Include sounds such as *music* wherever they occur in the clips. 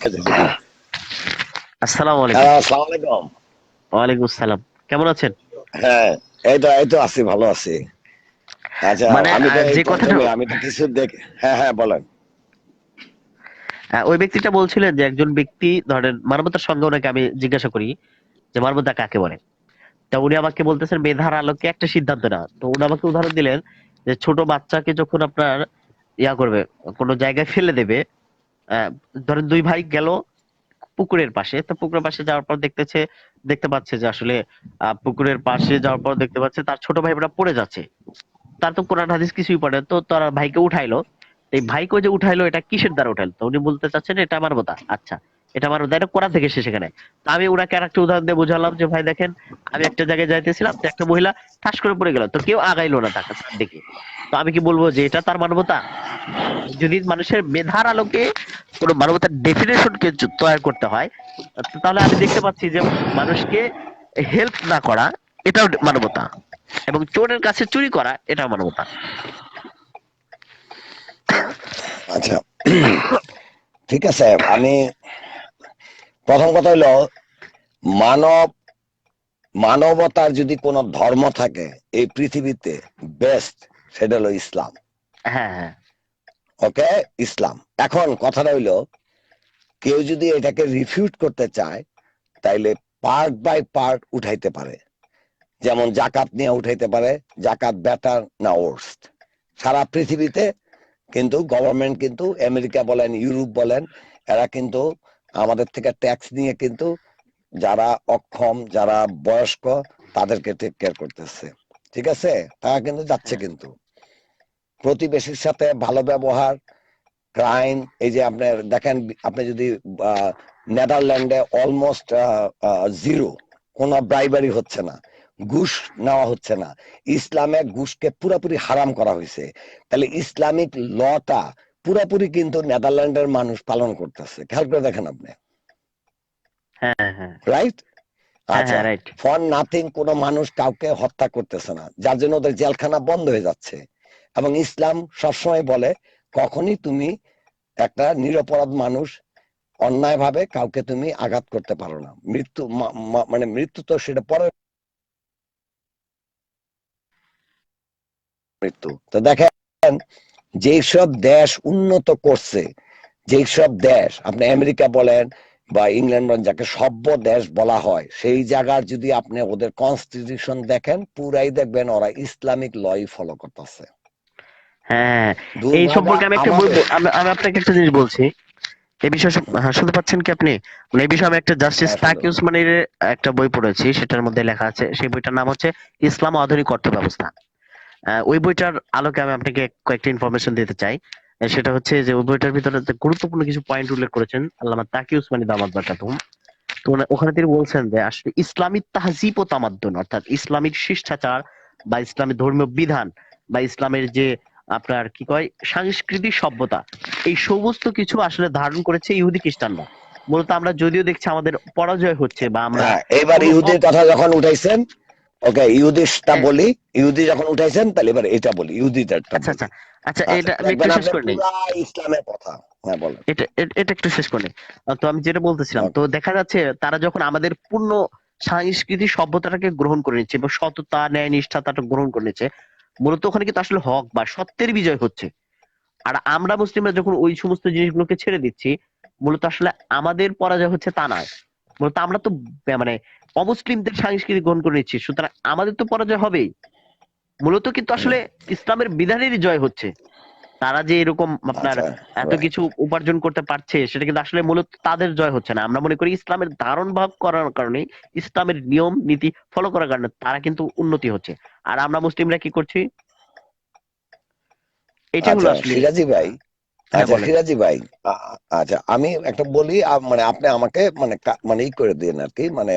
*coughs* আসসালামু আলাইকুম। হ্যাঁ আসসালামু আলাইকুম। ওয়ালাইকুম আসসালাম। কেমন আছেন? হ্যাঁ এই তো এই তো আছি ভালো আছি। আচ্ছা মানে, আমি তো আহ, এই যে কথাটা- আমি তো কিছু দেখ হ্যাঁ হ্যাঁ বলেন। ওই ব্যক্তিটা বলছিলেন যে একজন ব্যক্তি ধরেন মানবতার সঙ্গে ওনাকে আমি জিজ্ঞাসা করি যে মানবতা কাকে বলে? তা উনি আমাকে বলতেছেন মেধার আলোকে একটা সিদ্ধান্ত না তো উনি আমাকে উদাহরণ দিলেন যে ছোট বাচ্চাকে যখন আপনার ইয়া করবে কোনো জায়গায় ফেলে দেবে ধরেন দুই ভাই গেল পুকুরের পাশে। তো পুকুরের পাশে যাওয়ার পর দেখতেছে, দেখতে পাচ্ছে যে আসলে পুকুরের পাশে যাওয়ার পর দেখতে পাচ্ছে তার ছোট ভাই পড়ে যাচ্ছে। তার তো কোরআন হাদিস কিছুই পড়ে তো তার ভাইকে উঠাইলো। এই ভাইকে যে উঠাইলো, এটা কিসের দ্বারা উঠাইলো? তো উনি বলতে চাচ্ছেন, এটা আমার কথা আচ্ছা। এটা আমার বোতা করা থেকে এসে সেখানে তো আমি ওনাকে আর একটা উদাহরণ দিয়ে বুঝালাম যে, ভাই, দেখেন, আমি একটা জায়গায় যাইতেছিলাম, তো একটা মহিলা ঠাস করে পড়ে গেল, তো কেউ আগাইলো না তাকে দিকে তো আমি কি বলব যে, এটা তার মানবতা? যদি মানুষের মেধার আলোকে কোনো মানবতার ডেফিনেশনকে তৈরি করতে হয় তাহলে আমি দেখতে পাচ্ছি যে, মানুষকে হেল্প না করা, এটাও মানবতা। এবং চোরের কাছে চুরি করা, এটাও মানবতা। আচ্ছা। ঠিক আছে, আমি প্রথম কথা হলো মানব মানবতার যদি কোনো ধর্ম থাকে এই পৃথিবীতে বেস্ট সেটা হলো ইসলাম। হ্যাঁ হ্যাঁ। ওকে? ইসলাম। এখন কথাটা হইল কেউ যদি এটাকে রিফিউট করতে চায় তাইলে পার্ট বাই পার্ট উঠাইতে পারে। যেমন জাকাত নিয়ে উঠাইতে পারে জাকাত বেটার না ওর্স্ট সারা পৃথিবীতে কিন্তু গভর্নমেন্ট কিন্তু আমেরিকা বলেন ইউরোপ বলেন এরা কিন্তু আমাদের থেকে ট্যাক্স নিয়ে কিন্তু যারা অক্ষম যারা বয়স্ক তাদেরকে টেক কেয়ার করতেছে। ঠিক আছে? তারা কিন্তু যাচ্ছে কিন্তু। প্রতিবেশীর সাথে ভালো ব্যবহার ক্রাইম এই যে আপনার দেখেন আপনি যদি নেদারল্যান্ডে অলমোস্ট জিরো কোনো ব্রাইবারি হচ্ছে না ঘুষ নেওয়া হচ্ছে না। ইসলামে ঘুষকে পুরোপুরি হারাম করা হয়েছে। তাহলে ইসলামিক লটা পুরোপুরি কিন্তু নেদারল্যান্ডের মানুষ পালন করতেছে। খেয়াল করে দেখেন আপনি। রাইট আচ্ছা ফর নাথিং কোনো মানুষ কাউকে হত্যা করতেছে না। যার জন্য ওদের জেলখানা বন্ধ হয়ে যাচ্ছে। এবং ইসলাম সবসময় বলে কখনই তুমি একটা নিরপরাধ মানুষ অন্যায় ভাবে কাউকে তুমি আঘাত করতে পারো না। মৃত্যু মানে মৃত্যু তো সেটা পরে মৃত্যু। তো দেখেন যেই সব দেশ উন্নত করছে যেই সব দেশ আপনি আমেরিকা বলেন বা ইংল্যান্ড যাকে সভ্য দেশ বলা হয় সেই জায়গার যদি আপনি ওদের কনস্টিটিউশন দেখেন পুরাই দেখবেন ওরা ইসলামিক লই ফলো করতেছে। হ্যাঁ এই সম্পর্কে আমি একটা বলব আমি আপনাকে একটা জিনিস বলছি। এই বিষয়ে হ্যাঁ, শুনতে পাচ্ছেন কি আপনি? মানে এই বিষয়ে আমি একটা জাস্টিস তাকি শুনতে একটা বই পড়েছি সেটার মধ্যে লেখা আছে সেই বইটার নাম হচ্ছে ইসলাম আধুনিক অর্থ ব্যবস্থা ওই বইটার আলোকে আমি আপনাকে কয়েকটা ইনফরমেশন দিতে চাই। সেটা হচ্ছে যে ওই বইটার ভিতরে গুরুত্বপূর্ণ কিছু পয়েন্ট উল্লেখ করেছেন আল্লামা তাকি উসমানি বাকাতুম তো ওখানে তিনি বলছেন যে আসলে ইসলামিক তাহজিব ও তামাদ্দুন অর্থাৎ ইসলামিক শিষ্টাচার বা ইসলামের ধর্মীয় বিধান বা ইসলামের যে আপনার কি কয় সাংস্কৃতিক সভ্যতা এই সমস্ত কিছু আসলে ধারণ করেছে ইহুদি খ্রিস্টানরা। মূলত আমরা যদিও দেখছি আমাদের পরাজয় হচ্ছে বা আমরা হ্যাঁ এবার ইহুদির কথা যখন উঠাইছেন ওকে হ্যাঁ। বলি ইহুদি যখন উঠাইছেন তাহলে এবার এটা বলি ইহুদিটা আচ্ছা আচ্ছা আচ্ছা এটা আমি একটু শেষ করে ইসলামের কথা হ্যাঁ এটা এটা- একটু শেষ করে তো আমি যেটা বলতেছিলাম হ্যাঁ। তো দেখা যাচ্ছে তারা যখন আমাদের পূর্ণ সাংস্কৃতিক সভ্যতাটাকে গ্রহণ করে নিচ্ছে এবং সততা ন্যায় নিষ্ঠাতাটা গ্রহণ করে নিচ্ছে মূলত ওখানে কিন্তু আসলে হক বা সত্যের বিজয় হচ্ছে। আর আমরা মুসলিমরা যখন ওই সমস্ত জিনিসগুলোকে ছেড়ে দিচ্ছি মূলত আসলে আমাদের পরাজয় হচ্ছে তা নয়। মূলত আমরা তো মানে অমুসলিমদের সাংস্কৃতিক গ্রহণ করে নিচ্ছি। সুতরাং আমাদের তো পরাজয় হবেই। মূলত কিন্তু আসলে ইসলামের বিধানেরই জয় হচ্ছে। তারা যে এরকম আপনার আচ্ছা, এত কিছু উপার্জন করতে পারছে সেটা কিন্তু আসলে মূলত তাদের জয় হচ্ছে না। আমরা মনে করি ইসলামের ধারণ ভাব করার কারণে ইসলামের নিয়ম নীতি ফলো করার কারণে তারা কিন্তু উন্নতি হচ্ছে। আর আমরা মুসলিমরা কি করছি? এটা হলো আচ্ছা আসলে। ভাই হ্যাঁ, আচ্ছা বলেন। সিরাজি ভাই আচ্ছা আমি একটা বলি মানে আপনি আমাকে মানে মানে ই করে দিন আর কি মানে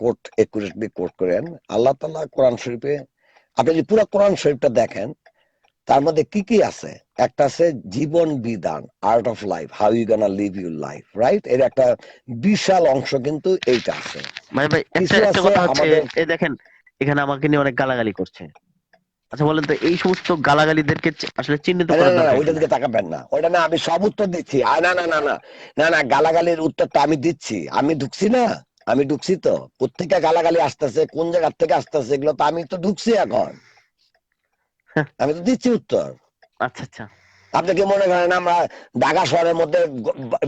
কোর্ট একুরেটলি কোর্ট করেন আল্লাহ তাআলা কোরআন শরীফে আপনি যদি পুরো কোরআন শরীফটা দেখেন তার মধ্যে কি কি আছে? একটা আছে জীবন বিধান art of life how you gonna live your life right এর একটা বিশাল অংশ কিন্তু এইটা আছে। মানে ভাই একটা কথা হচ্ছে এই দেখেন এখানে আমাকে নিয়ে অনেক গালাগালি করছে। আচ্ছা বলেন তো এই সমস্ত গালাগালিদেরকে আসলে চিহ্নিত না, দরকার ওইটার দিকে তাকাবেন না। ওইটা না আমি সব উত্তর দিচ্ছি। না না না না না না গালাগালির উত্তরটা আমি দিচ্ছি। আমি ঢুকছি না? আমি ঢুকছি তো। কোথেকে গালাগালি আসতেছে কোন জায়গা থেকে আসতেছে এগুলো তো আমি তো ঢুকছি এখন। আমি তো দিচ্ছি উত্তর। আচ্ছা আচ্ছা। আপনি কি মনে করেন আমরা ঢাকা শহরের মধ্যে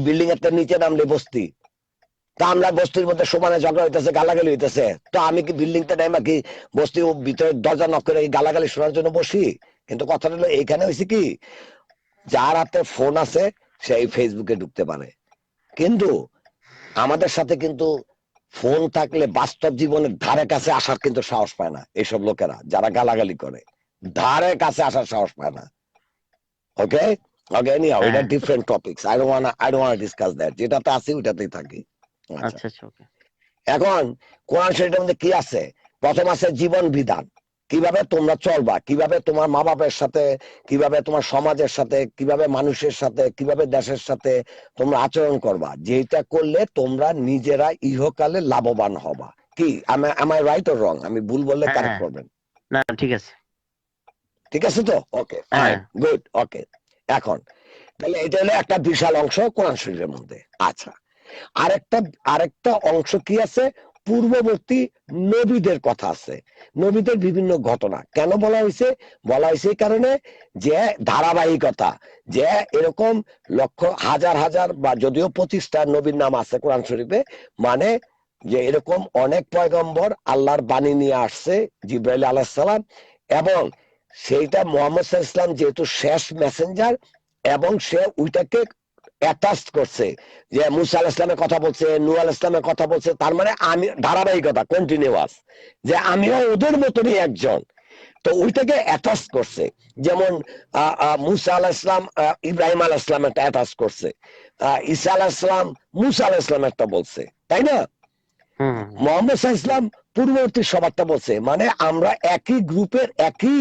বিল্ডিং এর নিচে নামলে বস্তি? তা আমরা বস্তির মধ্যে সমানে ঝগড়া হইতেছে গালাগালি হইতেছে। তো আমি কি বিল্ডিং তে নাইমা কি বস্তি ভিতরে দরজা নক করে গালাগালি শোনার জন্য বসি? কিন্তু কথাটা হলো এইখানে হয়েছে কি যার হাতে ফোন আছে সেই ফেসবুকে ঢুকতে পারে। কিন্তু আমাদের সাথে কিন্তু ফোন থাকলে বাস্তব জীবনের ধারে কাছে আসার কিন্তু সাহস পায় না এইসব লোকেরা যারা গালাগালি করে। ধারে কাছে আসার সাহস পায় না। ওকে ওকে এনিহাউ এটা। Different topics I don't want I don't want discuss that যেটাতে আছি ওটাতেই থাকি। আচ্ছা। আচ্ছা আচ্ছা এখন কোরআন শরীফের মধ্যে কি আছে? প্রথম আছে জীবন বিধান। কীভাবে তোমরা চলবা? কীভাবে তোমার মা বাবার সাথে কীভাবে তোমার সমাজের সাথে কীভাবে মানুষের সাথে কীভাবে দেশের সাথে তোমরা আচরণ করবা? যেটা করলে তোমরা নিজেরা ইহকালে লাভবান হবা। কি? আমার রাইট অর রং আমি ভুল বললে হ্যাঁ, কারেক্ট হ্যাঁ। করবেন। না ঠিক আছে। ঠিক আছে তো? ওকে হ্যাঁ। গুড ওকে এখন তাহলে এটা হলো একটা বিশাল অংশ কোরআন শরীফের মধ্যে। আচ্ছা আরেকটা আরেকটা অংশ কি আছে? পূর্ববর্তী নবীদের কথা আছে। নবীদের বিভিন্ন ঘটনা। কেন বলা হয়েছে? বলা হয়েছে কারণে যে ধারাবাহিকতা, যে এরকম লক্ষ, হাজার হাজার বা যদিও পঁচিশটা নবীর নাম আছে কোরআন শরীফে মানে যে এরকম অনেক পয়গম্বর আল্লাহর বাণী নিয়ে আসছে জিব্রাইল আলাহিসাল্লাম এবং সেইটা মোহাম্মদ ইসলাম যেহেতু শেষ মেসেঞ্জার এবং সে ওইটাকে অ্যাটাচ করছে যে মুসা আল ইসলামের কথা বলছে নূ আল ইসলামের কথা বলছে তার মানে আমি ধারাবাহিকতা কন্টিনিউয়াস যে আমিও ওদের মতনই একজন। তো ওইটাকে অ্যাটাচ করছে। যেমন মুসা আল ইসলাম ইব্রাহিম আল ইসলাম একটা অ্যাটাচ করছে। ঈসা আল ইসলাম মুসা আল ইসলাম একটা বলছে। তাই না? হুম। হুম, হুম। মোহাম্মদ সাল্লাল্লাহু ইসলাম পূর্ববর্তী সবারটা বলছে। মানে আমরা একই গ্রুপের একই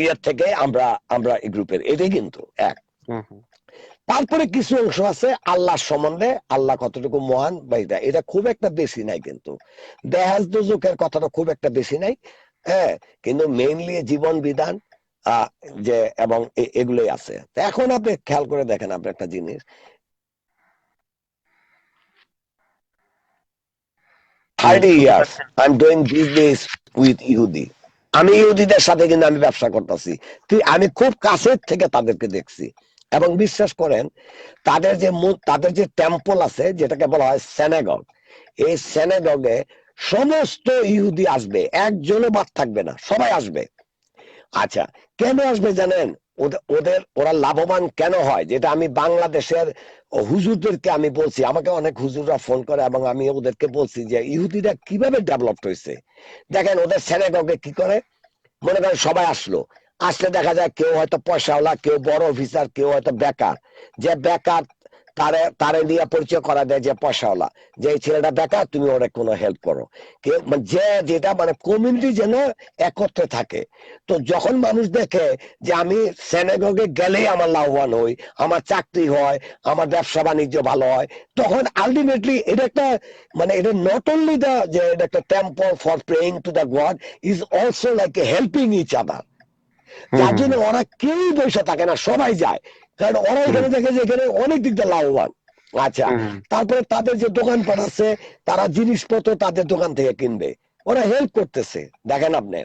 ইয়ের থেকে আমরা আমরা এই গ্রুপের। এটাই কিন্তু এক। তারপরে কিছু অংশ আছে আল্লাহ সম্বন্ধে আল্লাহ কতটুকু মহান বা এটা? এটা খুব একটা বেশি নাই কিন্তু। দেহাজ দুজকের কথাটা খুব একটা বেশি নাই হ্যাঁ? কিন্তু মেইনলি জীবন বিধান যে এবং এগুলোই আছে। এখন আপনি খেয়াল করে দেখেন আপনি একটা জিনিস। Thirty years I am doing business with ইহুদি আমি ইহুদিদের সাথে কিন্তু আমি ব্যবসা করতেছি। তুই আমি খুব কাছের থেকে তাদেরকে দেখছি। এবং বিশ্বাস করেন, তাদের যে তাদের যে টেম্পল আছে, যেটাকে বলা হয় সেনেগগ এই সেনেগগে সমস্ত ইহুদি আসবে, একজনও বাদ থাকবে না, সবাই আসবে। আচ্ছা কেন আসবে জানেন? ওদের, ওরা লাভবান কেন হয়? যেটা আমি বাংলাদেশের হুজুরদেরকে আমি বলছি, আমাকে অনেক হুজুররা ফোন করে এবং আমি ওদেরকে বলছি যে, ইহুদিরা কীভাবে ডেভেলপ হয়েছে? দেখেন, ওদের সেনেগগে কি করে? মনে করেন সবাই আসলো। আসলে দেখা যায় কেউ হয়তো পয়সাওয়ালা, কেউ বড় অফিসার কেউ হয়তো বেকার। যে বেকার তারে তারে নিয়ে পরিচয় করা দেয় যে পয়সাওয়ালা। যে ছেলেটা বেকার, তুমি ওরে কোনো হেল্প করো। মানে যে যেটা মানে কমিউনিটি যেন একত্রে থাকে। তো যখন মানুষ দেখে যে আমি সেনেগগে গেলেই আমার লাভবান হই, আমার চাকরি হয়, আমার ব্যবসা বাণিজ্য ভালো হয়, তখন আলটিমেটলি এটা একটা মানে এটা নট অনলি দা যে এটা একটা temple for praying to the God is also like helping each other যার জন্য ওরা কেউই বসে থাকে না সবাই যায়। কারণ ওরা এখানে দেখে যে এখানে অনেক দিক দিয়ে লাভবান। আচ্ছা। তারপরে তাদের যে দোকানপাট আছে তারা জিনিসপত্র তাদের দোকান থেকে কিনবে। ওরা হেল্প করতেছে দেখেন আপনি।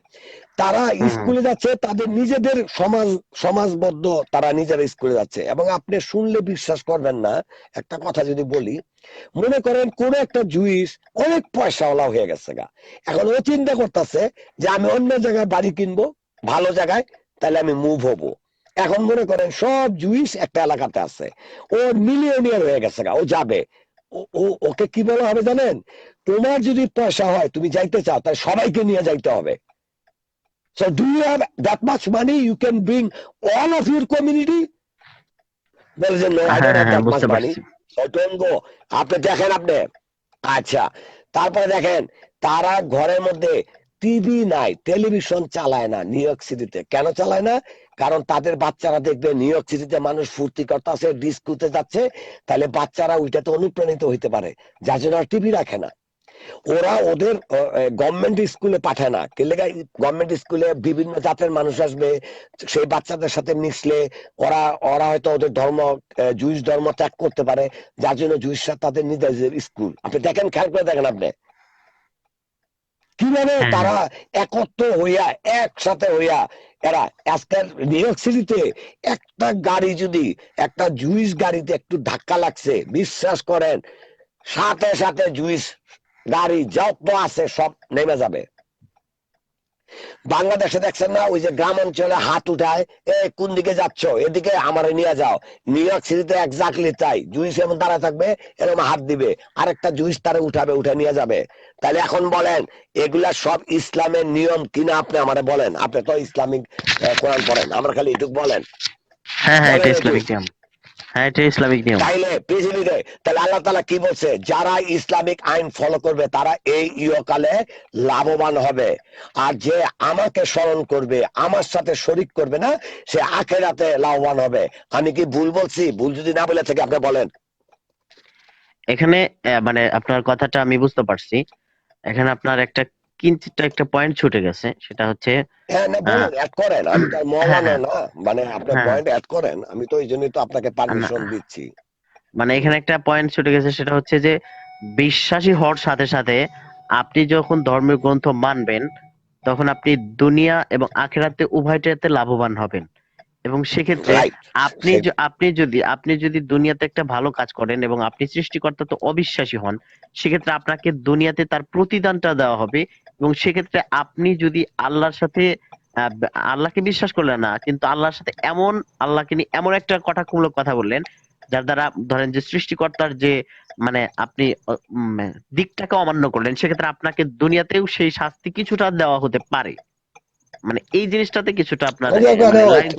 তারা স্কুলে যাচ্ছে তাদের নিজেদের সমাজ সমাজবদ্ধ তারা নিজেরা স্কুলে যাচ্ছে। এবং আপনি শুনলে বিশ্বাস করবেন না একটা কথা যদি বলি মনে করেন কোন একটা জুইস অনেক পয়সাওয়ালা হয়ে গেছে গা। এখন ও চিন্তা করতেছে যে আমি অন্য জায়গায় বাড়ি কিনবো ভালো জায়গায় তাহলে আমি মুভ হব। এখন মনে করেন সব জুইস একটা এলাকাতে আছে। ও মিলিয়নিয়ার হয়ে গেছে ও যাবে। ও- ওকে কি বলা হবে জানেন? তোমার যদি পয়সা হয় তুমি যাইতে চাও তাহলে সবাইকে নিয়ে যাইতে হবে। So do you have that much money you can bring all of your community? বলে যে no, I don't have হ্যাঁ that much money. So don't go. আপনি দেখেন আপনি। আচ্ছা তারপরে দেখেন তারা ঘরের মধ্যে টিভি নাই টেলিভিশন চালায় না নিউ ইয়র্ক সিটিতে কেন চালায় না? কারণ তাদের বাচ্চারা দেখবে নিউ ইয়র্ক সিটিতে মানুষ ফুর্তি করতেছে ডিস্কুতে যাচ্ছে, তাহলে বাচ্চারা ওইটাতে অনুপ্রাণিত হইতে পারে। যার জন্য টিভি রাখে না। ওরা ওদের গভর্নমেন্ট স্কুলে পাঠায় না। কে লেগে গভর্নমেন্ট স্কুলে বিভিন্ন জাতের মানুষ আসবে, সেই বাচ্চাদের সাথে মিশলে ওরা ওরা হয়তো ওদের ধর্ম জুইস ধর্ম ত্যাগ করতে পারে। যার জন্য জুইসরা তাদের নিজেদের স্কুল আপনি দেখেন, খেয়াল করে দেখেন আপনি। কীভাবে হ্যাঁ। তারা একত্র হইয়া একসাথে হইয়া এরা আজকের নিউ ইয়র্ক সিটিতে একটা গাড়ি যদি একটা জুইস গাড়িতে একটু ধাক্কা লাগছে বিশ্বাস করেন সাথে সাথে জুইস গাড়ি যত আছে সব নেমে যাবে বাংলাদেশে দেখছেন না ওই যে গ্রাম অঞ্চলে হাত উঠায় এ কোন দিকে যাচ্ছ? এদিকে আমারে নিয়ে যাও। নিউ ইয়র্ক সিটিতে এক্স্যাক্টলি তাই। জুইস এমন দাঁড়া থাকবে এরকম হাত দিবে। আরেকটা জুইস তারে উঠাবে উঠে নিয়ে যাবে। তাহলে এখন বলেন এগুলা সব ইসলামের নিয়ম কিনা আপনি আমারে বলেন? আপনি তো ইসলামিক কোরআন পড়েন আমরা খালি এটুক বলেন। হ্যাঁ হ্যাঁ এটা ইসলামিক নিয়ম। হ্যাঁ এটা ইসলামিক নিয়ম। তাইলে পৃথিবীতে তাহলে আল্লাহ তালা কি বলছে? যারা ইসলামিক আইন ফলো করবে তারা এই ইয়কালে লাভবান হবে। আর যে আমাকে স্মরণ করবে আমার সাথে শরিক করবে না সে আখেরাতে লাভবান হবে। আমি কি ভুল বলছি? ভুল যদি না বলে থেকে আপনি বলেন। এখানে মানে আপনার কথাটা আমি বুঝতে পারছি। এখানে আপনার একটা কিঞ্চিত একটা পয়েন্ট ছুটে গেছে সেটা হচ্ছে হ্যাঁ না বলুন অ্যাড করেন আমি তো মহানা হ্যাঁ, না মানে হ্যাঁ। পয়েন্ট অ্যাড করেন আমি তো এই জন্যই তো আপনাকে পারমিশন দিচ্ছি। মানে এখানে একটা পয়েন্ট ছুটে গেছে সেটা হচ্ছে যে বিশ্বাসী হওয়ার সাথে সাথে আপনি যখন ধর্মের গ্রন্থ মানবেন তখন আপনি দুনিয়া এবং আখেরাতে উভয়টাতে লাভবান হবেন। এবং সেক্ষেত্রে আপনি আপনি যদি আপনি যদি দুনিয়াতে একটা ভালো কাজ করেন এবং আপনি সৃষ্টিকর্তা তো অবিশ্বাসী হন সেক্ষেত্রে আপনাকে দুনিয়াতে তার প্রতিদানটা দেওয়া হবে এবং সেক্ষেত্রে আপনি যদি আল্লাহর সাথে আল্লাহকে বিশ্বাস করলেন না কিন্তু আল্লাহর সাথে এমন আল্লাহকে নিয়ে এমন একটা কটাক্ষমূলক কথা বললেন যার দ্বারা ধরেন যে সৃষ্টিকর্তার যে মানে আপনি দিকটাকে অমান্য করলেন সেক্ষেত্রে আপনাকে দুনিয়াতেও সেই শাস্তি কিছুটা দেওয়া হতে পারে। মানে এই জিনিসটাতে কিছুটা আপনার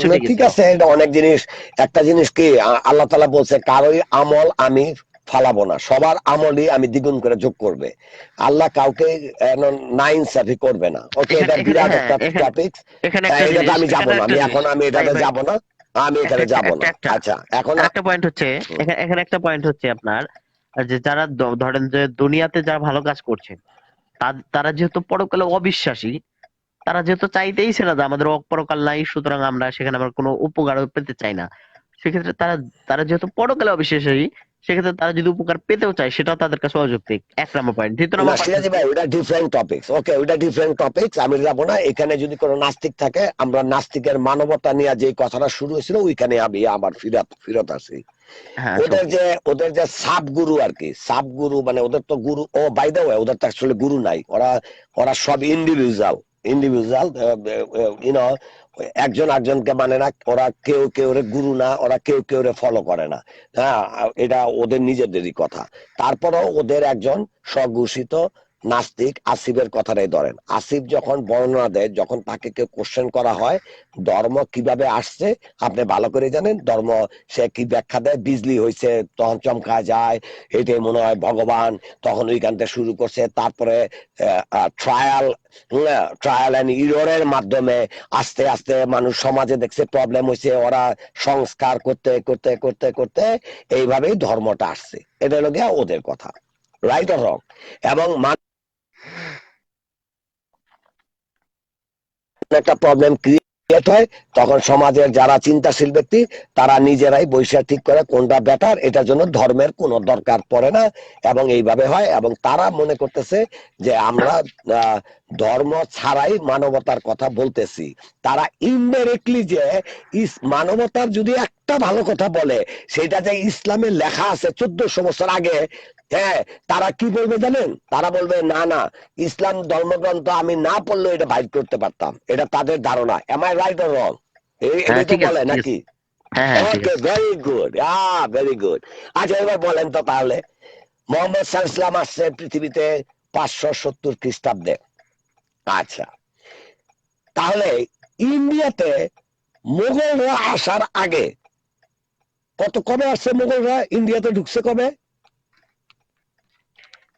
মানে ঠিক আছে এটা অনেক জিনিস একটা জিনিস কি আল্লাহ তালা বলছে কারোই আমল আমি ফালাবো না সবার আমলই আমি দ্বিগুণ করে যোগ করবে। আল্লাহ কাউকে নাইন সাফি করবে না। ওকে এটা বিরাট হ্যাঁ, একটা টপিক এটাতে আমি যাব না আমি এখন আমি এটাতে যাব না আমি এখানে যাব না। আচ্ছা এখন একটা পয়েন্ট হচ্ছে এখানে একটা পয়েন্ট হচ্ছে আপনার যে যারা ধরেন যে দুনিয়াতে যারা ভালো কাজ করছে তারা যেহেতু পরকালে অবিশ্বাসী তারা যেহেতু চাইতেইছে না যে আমাদের পরকাল নাই সুতরাং আমরা সেখানে আমরা কোনো উপকার পেতে চাই না। সেক্ষেত্রে তারা তারা যেহেতু পরকালে অবিশ্বাসী সেক্ষেত্রে তারা যদি উপকার পেতেও চায় সেটাও তাদের কাছে অযৌক্তিক। এক নম্বর পয়েন্ট দ্বিতীয় নম্বর সিরাজি ভাই ওটা ডিফারেন্ট টপিকস ওকে ওটা ডিফারেন্ট টপিকস আমি যাব না। এখানে যদি কোনো নাস্তিক থাকে আমরা নাস্তিকের মানবতা নিয়ে যে কথাটা শুরু হয়েছিল ওইখানে আমি আবার ফিরত ফিরত আসি হ্যাঁ ওদের যে ওদের যে সাব গুরু আর কি সাব গুরু মানে ওদের তো গুরু ও বাই দ্য ওয়ে ওদের তো আসলে গুরু নাই। ওরা ওরা সব ইন্ডিভিজুয়াল ইন্ডিভিজুয়াল ইউনো একজন একজনকে মানে না, ওরা কেউ কেউ রে গুরু না, ওরা কেউ কেউ রে ফলো করে না। হ্যাঁ এটা ওদের নিজেদেরই কথা। তারপরেও ওদের একজন স্বঘোষিত নাস্তিক আসিফের কথাটাই ধরেন। আসিফ যখন বর্ণনা দেয়, যখন তাকে কেউ কোশ্চেন করা হয়, ধর্ম কীভাবে আসছে, আপনি ভালো করে জানেন, ধর্ম সে কি ব্যাখ্যা দেয়? বিজলি হয়েছে তখন চমকা যায়, এটাই মনে হয় ভগবান, তখন ওইখান থেকে শুরু করছে, তারপরে ট্রায়াল ট্রায়াল এন্ড ইরোরের মাধ্যমে আস্তে আস্তে মানুষ সমাজে দেখছে প্রবলেম হয়েছে ওরা সংস্কার করতে করতে করতে করতে এইভাবেই ধর্মটা আসছে। এটা হলো গিয়া ওদের কথা। রাইট অর রং এবং একটা প্রবলেম ক্রিয়েট হয়, তখন সমাজের যারা চিন্তাশীল ব্যক্তি, তারা নিজেরাই ঠিক করে কোনটা বেটার এটার জন্য ধর্মের কোনো দরকার পড়ে না। এবং এইভাবে হয়, এবং তারা মনে করতেছে যে আমরা ধর্ম ছাড়াই মানবতার কথা বলতেছি। তারা ইনডাইরেক্টলি যে মানবতার যদি একটা ভালো কথা বলে, সেটা যে ইসলামে লেখা আছে চোদ্দশো বছর আগে হ্যাঁ তারা কি বলবে জানেন? তারা বলবে না না ইসলাম ধর্মগ্রন্থ আমি না পড়লেও এটা বাইর করতে পারতাম। এটা তাদের ধারণা। Am I right or wrong হ্যাঁ, বলে নাকি? হ্যাঁ হ্যাঁ okay very good ah very good আচ্ছা এবার বলেন তো তাহলে মোহাম্মদ সাল্লাম আসছে পৃথিবীতে পাঁচশো সত্তর খ্রিস্টাব্দে। আচ্ছা। তাহলে ইন্ডিয়াতে মোগলরা আসার আগে কত কবে আসছে মোগলরা? ইন্ডিয়াতে ঢুকছে কবে?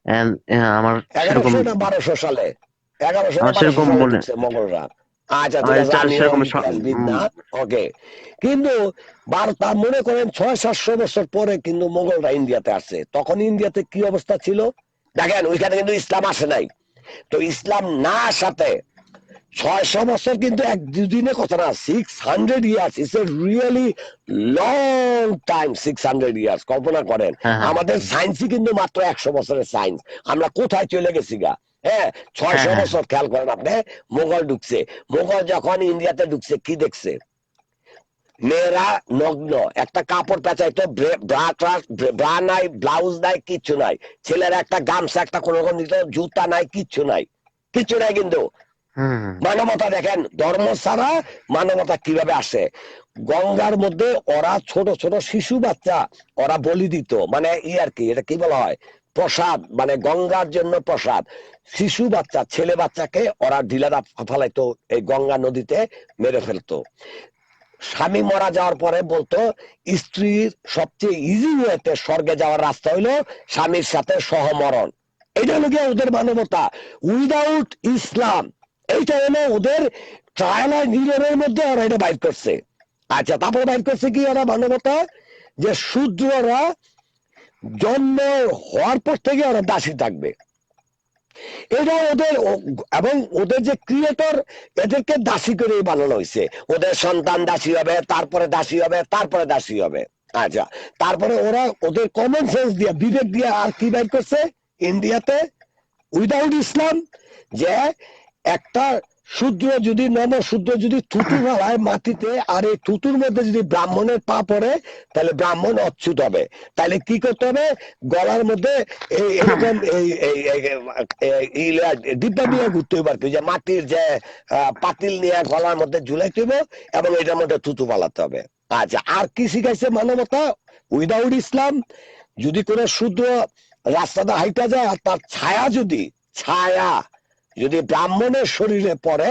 আমার সেরকম বারোশো সালে। এগারোশো না আমার বারোশো সেরকম মনে- মোগলরা আচ্ছা ওকে। কিন্তু বার্তা মনে করেন ছয় সাতশো বছর পরে কিন্তু মোগলরা ইন্ডিয়াতে আসছে। তখন ইন্ডিয়াতে কি অবস্থা ছিল? দেখেন ওইখানে কিন্তু ইসলাম আসে নাই। তো ইসলাম না আসাতে ছয়শো বছর কিন্তু এক দুদিনে কথা না six hundred years it's a really long time six hundred years কল্পনা করেন। হ্যাঁ, হ্যাঁ। আমাদের সায়েন্সই কিন্তু মাত্র একশো বছরের সায়েন্স আমরা কোথায় চলে গেছি গা? হ্যাঁ ছয়শো হ্যাঁ। বছর খেয়াল করেন আপনি মোগল ঢুকছে। মোগল যখন ইন্ডিয়াতে ঢুকছে কি দেখছে? মেয়েরা নগ্ন একটা কাপড় পেঁচাইতো ব্রা ব্রা নাই ব্লাউজ নাই কিচ্ছু নাই। ছেলেরা একটা গামছা একটা কোন রকম দিত জুতা নাই কিচ্ছু নাই। কিচ্ছু নাই কিন্তু। মানবতা দেখেন, ধর্ম ছাড়া মানবতা কীভাবে আসে? গঙ্গার মধ্যে ওরা ছোট ছোট শিশু বাচ্চা, ওরা বলি দিত। মানে ই আর কি, এটা কি বলা হয়? প্রসাদ মানে গঙ্গার জন্য প্রসাদ। শিশু বাচ্চা, ছেলে বাচ্চাকে ওরা ঢিলারা ফালাইতো এই গঙ্গা নদীতে মেরে ফেলতো। স্বামী মারা যাওয়ার পরে বলতো, স্ত্রীর সবচেয়ে ইজি ওয়েতে স্বর্গে যাওয়ার রাস্তা হইল স্বামীর সাথে সহমরণ। এটা হলো ওদের মানবতা। উইদাউট ইসলাম এইটা হলো ওদের ট্রায়াল আর নিরনের মধ্যে ওরা এটা বাইর করছে। আচ্ছা তারপরে বাইর করছে কি ওরা মানবতা? যে শূদ্ররা জন্ম হওয়ার পর থেকে ওরা দাসী থাকবে। এটা ওদের এবং ওদের যে ক্রিয়েটর এদেরকে দাসী করে বানানো হয়েছে। ওদের সন্তান দাসী হবে, তারপরে দাসী হবে, তারপরে দাসী হবে। আচ্ছা তারপরে ওরা ওদের কমন সেন্স দিয়ে, বিবেক দিয়ে আর কি বের করছে? ইন্ডিয়াতে উইদাউট ইসলাম যে একটা শূদ্র যদি নম শূদ্র যদি থুতু ফেলায় মাটিতে আর এই থুতুর মধ্যে যদি ব্রাহ্মণের পা পড়ে, তাহলে ব্রাহ্মণ অচ্যুত হবে। তাহলে কি করতে হবে? গলার মধ্যে এই এরকম এই এই ডিব্বা নিয়ে ঘুরতে হবে আর কি। যে মাটির যে পাতিল নিয়ে গলার মধ্যে ঝুলাইতে হবে এবং এটার মধ্যে থুতু পালাতে হবে। আচ্ছা আর কি শিখাইছে মানবতা? উইদাউট ইসলাম, যদি কোনো শূদ্র রাস্তাটা হাইটা যায় আর তার ছায়া যদি, ছায়া যদি ব্রাহ্মণের শরীরে পড়ে,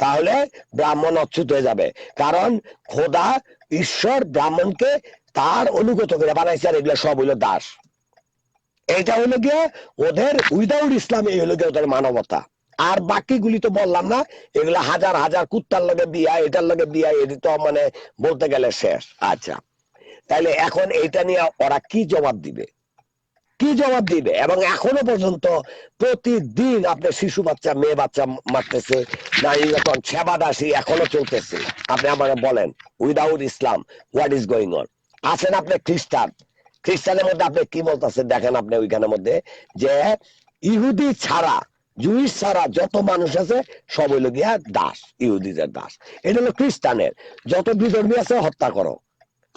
তাহলে ব্রাহ্মণ অচ্যুত হয়ে যাবে। কারণ খোদা ঈশ্বর ব্রাহ্মণকে তার অনুগত করে বানাইছে আর এগুলো সব হইল দাস। এটা হলো গিয়ে ওদের উইদাউট ইসলাম, এই হলো গিয়ে ওদের মানবতা। আর বাকিগুলি তো বললাম না, এগুলো হাজার হাজার কুত্তার লগে বিয়া, এটার লগে বিয়া, এটি তো মানে বলতে গেলে শেষ। আচ্ছা তাহলে এখন এটা নিয়ে ওরা কি জবাব দিবে? কি জবাব দিবে? এবং এখনও পর্যন্ত প্রতিদিন আপনার শিশু বাচ্চা, মেয়ে বাচ্চা মারতেছে, নারী যখন সেবাদাসী এখনও চলতেছে। আপনি আমার বলেন without Islam what is going on আছেন আপনি খ্রিস্টান। খ্রিস্টানের মধ্যে আপনি কি বলতেছেন? দেখেন আপনি ওইখানের মধ্যে যে ইহুদি ছাড়া জুইস ছাড়া যত মানুষ আছে, সব হইল দাস, ইহুদিদের দাস। এটা হলো খ্রিস্টানের। যত বিধর্মী আছে, হত্যা করো।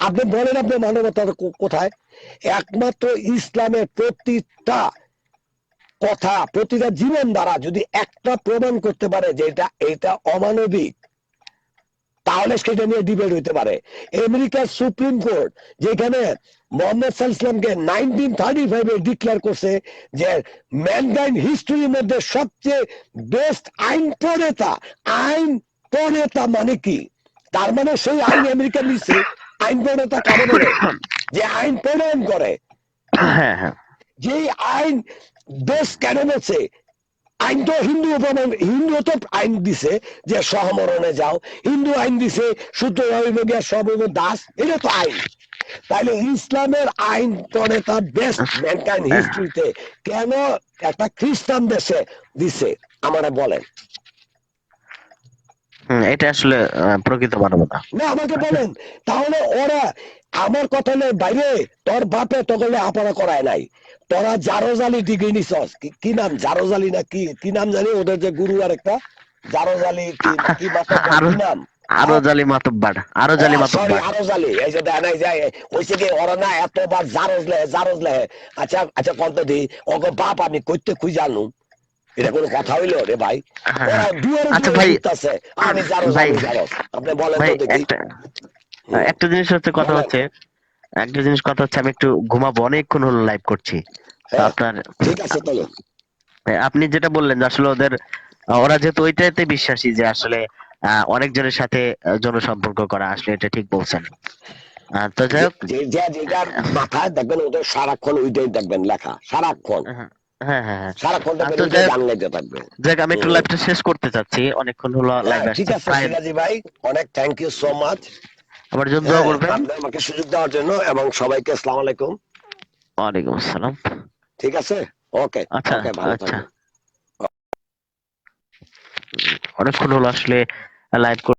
আপনি বলেন, আপনি মানবতার কোথায়? একমাত্র ইসলামের প্রতিটা কথা, প্রতিটা জীবন দ্বারা যদি একটা প্রমাণ করতে পারে যে এটা এটা অমানবিক, তাহলে সেটা নিয়ে ডিবেট হইতে পারে। আমেরিকার সুপ্রিম কোর্ট, যেখানে মোহাম্মদ সাল্লামকে নাইনটিন থার্টি ফাইভে ডিক্লেয়ার করছে যে ম্যানকাইন্ড হিস্ট্রির মধ্যে সবচেয়ে বেস্ট আইন প্রণেতা আইন প্রণেতা মানে কি? তার মানে সেই আইন আমেরিকা নিচ্ছে, আইন প্রণেতা কারণ যে আইন প্রণয়ন করে। হ্যাঁ হ্যাঁ। যে আইন দেশ কেন বলছে আইন তো হিন্দু হিন্দু তো আইন দিছে যে সহমরণে যাও। হিন্দু আইন দিছে শুদ্ধ সব দাস এটা তো আইন। তাইলে ইসলামের আইন প্রণেতা বেস্ট ম্যানকাইন্ড হিস্ট্রিতে কেন একটা খ্রিস্টান দেশে দিছে? আমারে বলেন। এটা আসলে প্রকৃত মানবতা। না আমাকে বলেন তাহলে ওরা আমার কথা নেই বাইরে তোর বাপে তখন আপনা করায় নাই। তোরা জারোজালি ডিগ্রি নিছস। কি- নাম? জারোজালি না কি কি নাম জানি? ওদের যে গুরু আর একটা জারোজালি কি কি নাম আরও জালি মাতব্বার আরও জালি মাতব্বার। আরও জালি এই যে দেয় নাই যায় হইছে কি ওরা না এতবার জারোজ লেহে জারোজ আচ্ছা আচ্ছা কত দি ওকে বাপ আমি কইতে খুঁজ জানু এটা কোনো কথা হইল রে ভাই? হ্যাঁ, হ্যাঁ। আচ্ছা ভাই, আমি ভাই, আপনি বলেন তো দেখি। একটা জিনিস হচ্ছে কথা হচ্ছে একটা জিনিস কথা হচ্ছে আমি একটু ঘুমাবো অনেকক্ষণ হলো লাইভ করছি। হ্যাঁ, আপনার ঠিক আছে তাহলে। আপনি যেটা বললেন যে আসলে ওদের ওরা যেহেতু ওইটাতে বিশ্বাসী যে আসলে আহ, অনেকজনের সাথে জনসম্পর্ক করা আসলে এটা ঠিক বলছেন। তো যাই হোক। যে যে যেটার মাথায় দেখবেন ওদের সারাক্ষণ ওইটাই দেখবেন লেখা সারাক্ষণ। হ্যাঁ হ্যাঁ হ্যাঁ। হ্যাঁ। সারাক্ষণ আচ্ছা, থাকবে যাক আমি একটু হুম। লাইভটা শেষ করতে চাচ্ছি। অনেকক্ষণ হলো লাইভ হ্যাঁ, ঠিক আছে সিরাজি ভাই অনেক থ্যাংক ইউ সো মাচ আমার জন্য দোয়া করবেন। আমাকে সুযোগ দেওয়ার জন্য এবং সবাইকে আসসালামু আলাইকুম। আসসালাম। ঠিক আছে? ওকে আচ্ছা আচ্ছা। অনেকক্ষণ হলো আসলে লাইভ